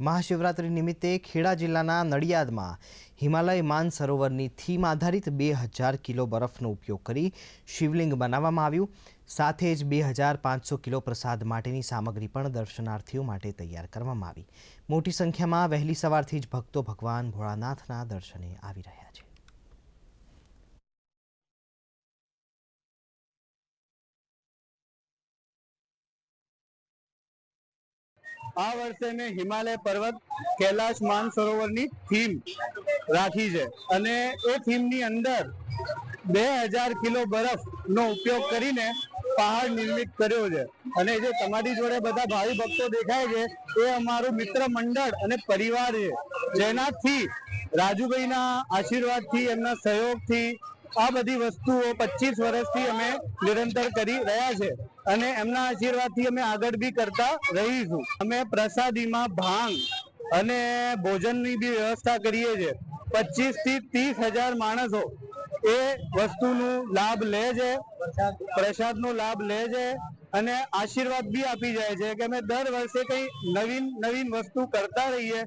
મહાશિવરાત્રિ નિમિત્તે ખેડા જિલ્લાના નડિયાદમાં હિમાલય માન સરોવરની થીમ આધારિત બે હજાર કિલો બરફનો ઉપયોગ કરી શિવલિંગ બનાવવામાં આવ્યું. સાથે જ બે હજાર પાંચસો કિલો પ્રસાદ માટેની સામગ્રી પણ દર્શનાર્થીઓ માટે તૈયાર કરવામાં આવી. મોટી સંખ્યામાં વહેલી સવારથી જ ભક્તો ભગવાન ભોળાનાથના દર્શને આવી રહ્યા છે. આ વર્ષે મેં હિમાલય પર્વત કૈલાશ માનસરોવરની થીમ રાખી છે. અને એ થીમની અંદર બે હજાર કિલો બરફનો ઉપયોગ કરીને પહાડ નિર્મિત કર્યો છે. અને જે તમારી જોડે બધા ભાવિ ભક્તો દેખાય છે, એ અમારું મિત્ર મંડળ અને પરિવાર છે. જેનાથી રાજુભાઈના આશીર્વાદથી, એમના સહયોગથી આ બધી વસ્તુઓ પચીસ વર્ષથી અમે નિરંતર કરી રહ્યા છે અને એમના આશીર્વાદથી અમે આગળ બી કરતા રહીશું. અમે પ્રસાદીમાં ભાંગ અને ભોજનની બી વ્યવસ્થા કરીએ છીએ. પચીસથી ત્રીસ હજાર માણસો એ વસ્તુનો લાભ લે છે, પ્રસાદનો લાભ લે છે અને આશીર્વાદ બી આપી જાય છે કે અમે દર વર્ષે કંઈ નવીન નવીન વસ્તુ કરતા રહીએ